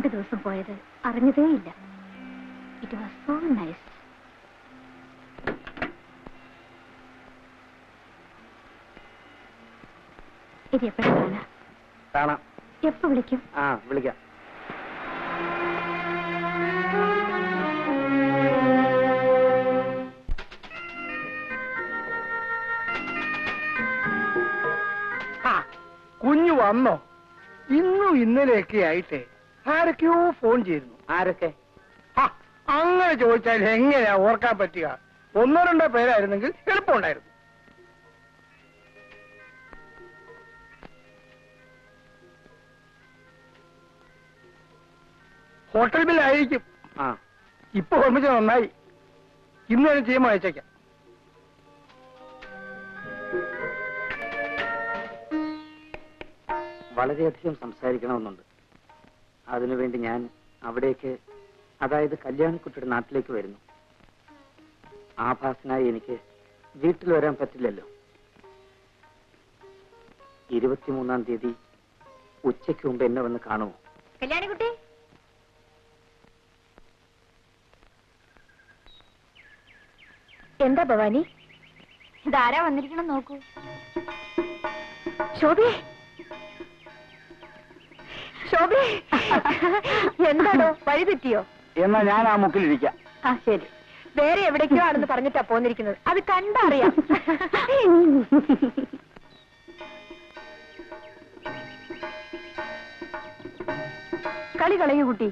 ദിവസം പോയത് അറിഞ്ഞതേ ഇല്ല ഇറ്റ് വാസ് സോ നൈസ് ഇത് എപ്പോഴാണ് കാണാം? എപ്പോ വിളിക്കും? ആ വിളിക്കാം. കുഞ്ഞു വന്നോ? ഇന്നും ഇന്നലെയൊക്കെ ആയിട്ട്. ആരൊക്കെയോ ഫോൺ ചെയ്തിരുന്നു ആരൊക്കെ? അങ്ങനെ ചോദിച്ചാൽ എങ്ങനെയാ ഓർക്കാൻ പറ്റുക? ഒന്നോ രണ്ടോ പേരായിരുന്നെങ്കിൽ എളുപ്പമുണ്ടായിരുന്നു. ഹോട്ടൽ ആയിരിക്കും ആ. ഇപ്പൊ ഓർമ്മിച്ച നന്നായി. ഇന്ന് തന്നെ ചെയ്യുമ്പോൾ അയച്ചേക്കാം. വളരെയധികം സംസാരിക്കണമെന്നുണ്ട്. അതിനുവേണ്ടി ഞാൻ അവിടേക്ക് അതായത് കല്യാണിക്കുട്ടിയുടെ നാട്ടിലേക്ക് വരുന്നു. ആഭാസനായി എനിക്ക് വീട്ടിൽ വരാൻ പറ്റില്ലല്ലോ. ഇരുപത്തിമൂന്നാം തീയതി ഉച്ചയ്ക്ക് മുമ്പ് എന്നെ വന്ന് കാണുമോ? കല്യാണിക്കുട്ടി? എന്താ ഭവാനി? ഇതാരാ വന്നിരിക്കണം നോക്കൂ. ശോഭേ ശോഭേ എന്താണോ വഴി തെറ്റിയോ? എന്നാ ഞാൻ ആ മുക്കിലിരിക്കാം. ആ ശരി. വേറെ എവിടേക്കോ ആണെന്ന് പറഞ്ഞിട്ടാ പോന്നിരിക്കുന്നത്. അത് കണ്ടറിയാം. കളി കളയൂ കുട്ടി.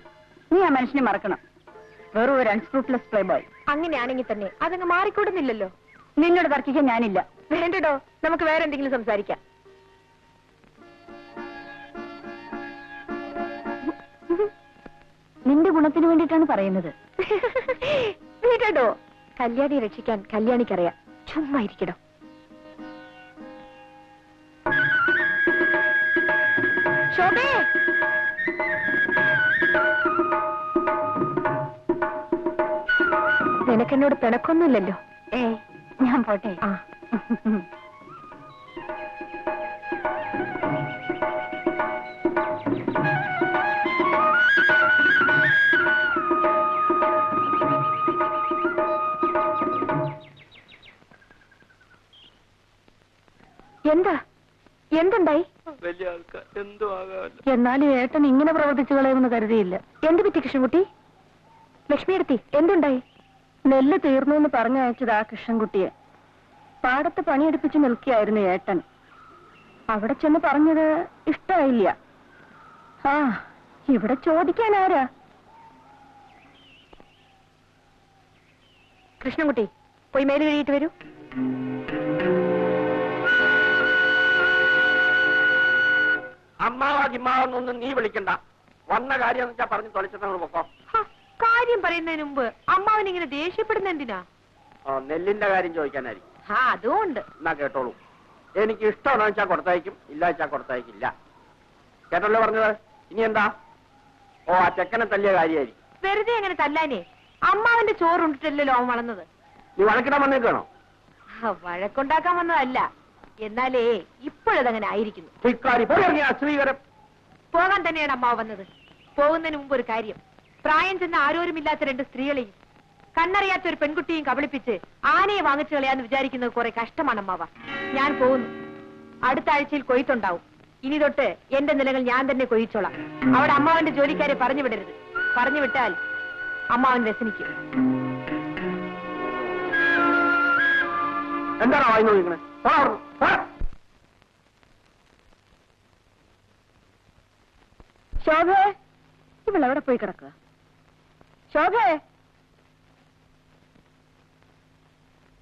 നീ ആ മനുഷ്യനെ മറക്കണം. വെറും ഒരു അൺസ്ക്രൂട്ട്ലെസ് പ്ലേ ബോയ് അങ്ങനെയാണെങ്കിൽ തന്നെ അതങ്ങ് മാറിക്കൂടുന്നില്ലല്ലോ. നിന്നോട് തർക്കിക്കാൻ ഞാനില്ല. വേണ്ടടോ നമുക്ക് വേറെ എന്തെങ്കിലും സംസാരിക്കാം. നിന്റെ ഗുണത്തിന് വേണ്ടിട്ടാണ് പറയുന്നത്. വീട്ടോ കല്യാണി രക്ഷിക്കാൻ കല്യാണിക്കറിയാം. ചുമ്മാ ഇരിക്കടോ ശോഭേ! നിനക്കെന്നോട് പിണക്കൊന്നുമില്ലല്ലോ. ഏ ഞാൻ പോട്ടെ. ആ. എന്താ? എന്തുണ്ടായി? വലിയ ആൾക്കാർ എന്തോ ആകാമല്ലോ എന്നാലും ഏട്ടൻ ഇങ്ങനെ പ്രവർത്തിച്ചു കളയുമെന്ന് കരുതിയില്ല. എന്ത് പറ്റി കൃഷ്ണൻകുട്ടി? ലക്ഷ്മി എടുത്തി എന്തുണ്ടായി? നെല്ല് തീർന്നു എന്ന് പറഞ്ഞയച്ചത് ആ കൃഷ്ണൻകുട്ടിയെ. പാടത്ത് പണിയെടുപ്പിച്ച് നിൽക്കുകയായിരുന്നു ഏട്ടൻ. അവിടെ ചെന്ന് പറഞ്ഞത് ഇഷ്ടമായില്ല ആ ഇവിടെ ചോദിക്കാൻ ആരാ? കൃഷ്ണൻകുട്ടി പോയി മേൽ കഴിയിട്ട് വരൂ. അമ്മാവാ ജിമ്മാവെന്നൊന്നും നീ വിളിക്കണ്ട. വന്ന കാര്യം വെച്ചാ പറഞ്ഞു തൊളിച്ചിട്ട് പൊക്കോ. കാര്യം പറയുന്നതിന് മുമ്പ് അമ്മാവൻ ഇങ്ങനെ ദേഷ്യപ്പെടുന്ന എന്തിനാ? നെല്ലിന്റെ കാര്യം ചോദിക്കാനായിരിക്കും. ആ അതുകൊണ്ട്. എന്നാ കേട്ടോളൂ. എനിക്ക് ഇഷ്ടമാണെന്ന് വെച്ചാൽ കൊടുത്തയക്കും ഇല്ല വെച്ചാൽ കൊടുത്തയക്കില്ല. കേട്ടല്ലോ പറഞ്ഞത്? ഇനി എന്താ? ഓ ആ ചെക്കനെ തല്ലിയ കാര്യമായിരിക്കും വെറുതെ അങ്ങനെ തല്ലാനേ? അമ്മാവന്റെ ചോറുണ്ടിട്ടല്ലോ അവൻ വളർന്നത്? നീ വഴക്കിടാൻ വന്നേക്കാണോ വഴക്കുണ്ടാക്കാൻ വന്നതല്ല. എന്നാലേ ഇപ്പോഴതങ്ങനെ ആയിരിക്കുന്നു ശ്രീകരം പോകാൻ തന്നെയാണ് അമ്മാവ് വന്നത്. പോകുന്നതിന് മുമ്പ് ഒരു കാര്യം. പ്രായം ചെന്ന ആരോരുമില്ലാത്ത രണ്ട് സ്ത്രീകളെയും കണ്ണറിയാത്ത ഒരു പെൺകുട്ടിയും കബളിപ്പിച്ച് ആനയെ വാങ്ങിച്ചു കളയാന്ന് വിചാരിക്കുന്നത് കുറെ കഷ്ടമാണ് അമ്മാവ. ഞാൻ പോകുന്നു. അടുത്ത ആഴ്ചയിൽ കൊയ്ത്തുണ്ടാവും. ഇനി തൊട്ട് എന്റെ നിലകൾ ഞാൻ തന്നെ കൊയ്ച്ചോളാം അവിടെ അമ്മാവന്റെ ജോലിക്കാരെ പറഞ്ഞു വിടരുത്. പറഞ്ഞു വിട്ടാൽ അമ്മാവൻ വ്യസനിക്കും. എന്താണ് വായി നോക്കിക്കണേ ഇവൾ എവിടെ. ശോഭേ പോയി കിടക്കുക? ശോഭേ.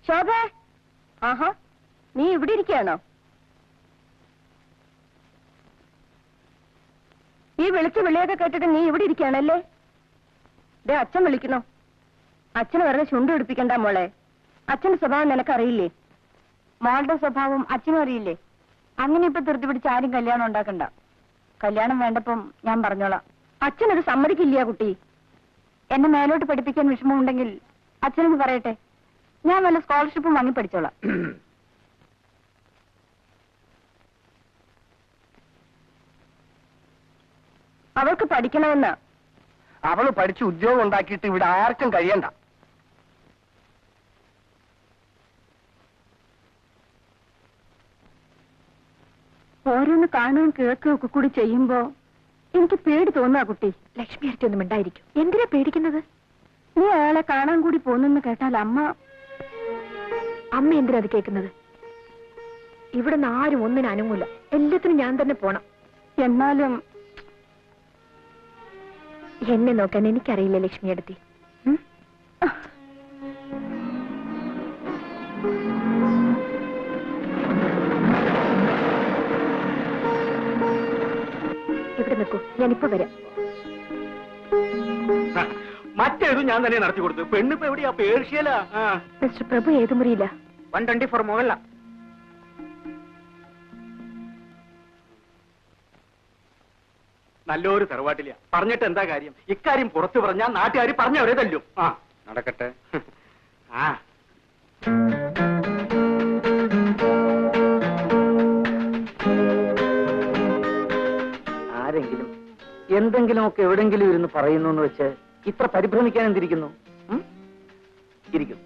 ശോഭേ. ആഹാ നീ ഇവിടെ ഇരിക്കുകയാണോ? ഈ വിളിച്ച വിളിയൊക്കെ കേട്ടിട്ട് നീ ഇവിടെ ഇരിക്കുകയാണല്ലേ? ദേ അച്ഛൻ വിളിക്കുന്നു. അച്ഛന് വെറുതെ ചുണ്ടു പിടിപ്പിക്കണ്ട മോളെ. അച്ഛന്റെ സ്വഭാവം നിനക്കറിയില്ലേ? മോളുടെ സ്വഭാവം അച്ഛനും അറിയില്ലേ? അങ്ങനെ ഇപ്പൊ ധൃതി പിടിച്ച് ആരും കല്യാണം ഉണ്ടാക്കണ്ട. കല്യാണം വേണ്ടപ്പം ഞാൻ പറഞ്ഞോളാം. അച്ഛനത് സമ്മതിക്കില്ല കുട്ടി. എന്നെ മേലോട്ട് പഠിപ്പിക്കാൻ വിഷമമുണ്ടെങ്കിൽ അച്ഛനൊന്ന് പറയട്ടെ? ഞാൻ വല്ല സ്കോളർഷിപ്പും വാങ്ങി പഠിച്ചോളാം. അവൾക്ക് പഠിക്കണമെന്ന്? അവൾ പഠിച്ച് ഉദ്യോഗം ഉണ്ടാക്കിയിട്ട് ഇവിടെ ആർക്കും കഴിയണ്ട. ഓരോന്ന് കാണുകയും കേൾക്കുകയും ഒക്കെ കൂടി ചെയ്യുമ്പോ എനിക്ക് പേടി തോന്നാ കുട്ടി. ലക്ഷ്മി അടുത്ത് ഒന്നും ഉണ്ടായിരിക്കും എന്തിനാ പേടിക്കുന്നത്? നീ അയാളെ കാണാൻ കൂടി പോന്നെന്ന് കേട്ടാൽ അമ്മ അമ്മ എന്തിനാ അത് കേൾക്കുന്നത്? ഇവിടുന്ന് ആരും ഒന്നിനും അനങ്ങൂല. എല്ലാത്തിനും ഞാൻ തന്നെ പോണം. എന്നാലും എന്നെ നോക്കാൻ എനിക്കറിയില്ല ലക്ഷ്മി അടുത്തി ഞാനിപ്പോ വരാം. മറ്റേതും ഞാൻ തന്നെ നടത്തി കൊടുത്തു. പെണ്ണിപ്പോ എവിടെയാ? പേർഷ്യല മിസ്റ്റർ പ്രഭു ഏത് മുറിയില്ല വൺ ട്വന്റി ഫോർ മുകളില. നല്ലൊരു തറവാട്ടില്ല പറഞ്ഞിട്ട് എന്താ കാര്യം? ഇക്കാര്യം പുറത്തു പറഞ്ഞാൽ നാട്ടുകാർ പറഞ്ഞവരെ തല്ലും. ആ. നടക്കട്ടെ. ആ. എന്തെങ്കിലുമൊക്കെ എവിടെങ്കിലും ഇരുന്ന് പറയുന്നു എന്ന് വെച്ച് ഇത്ര പരിഭ്രമിക്കാൻ എന്തിരിക്കുന്നു? ഇരിക്കും.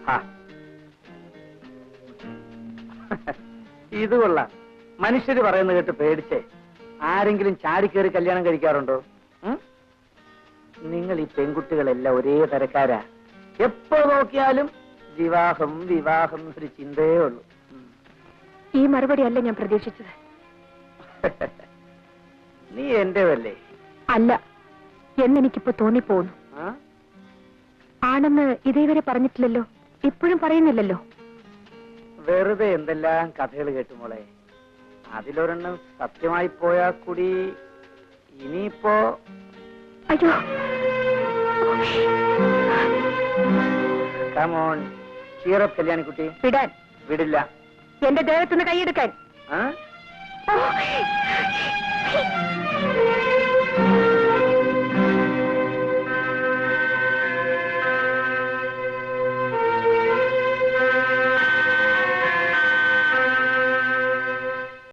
ഇത് കൊള്ളാം. മനുഷ്യര് പറയുന്നത് കേട്ട് പേടിച്ചേ. ആരെങ്കിലും ചാടി കയറി കല്യാണം കഴിക്കാറുണ്ടോ? നിങ്ങൾ ഈ പെൺകുട്ടികളെല്ലാം ഒരേ തരക്കാരാ. എപ്പോ നോക്കിയാലും വിവാഹം വിവാഹം ഒരു ചിന്തയേ ഉള്ളൂ. ഈ മറുപടി അല്ല ഞാൻ പ്രതീക്ഷിച്ചത്. നീ എന്റേതല്ലേ? അല്ല എന്നെനിക്കിപ്പോ തോന്നിപ്പോന്നു ആണെന്ന് ഇതേവരെ പറഞ്ഞിട്ടില്ലല്ലോ? ഇപ്പോഴും പറയുന്നില്ലല്ലോ? വെറുതെ എന്തെല്ലാം കഥകൾ കേട്ടു മോളെ. അതിലൊരെണ്ണം സത്യമായി പോയാ കൂടി ഇനിയിപ്പോ അയ്യോ. കമോൺ ചീറപ്പ് കല്യാണിക്കുട്ടി. വിടാൻ. വിടില്ല. എന്റെ ദേഹത്തുനിന്ന് കൈയെടുക്കാൻ. ആ? Oh,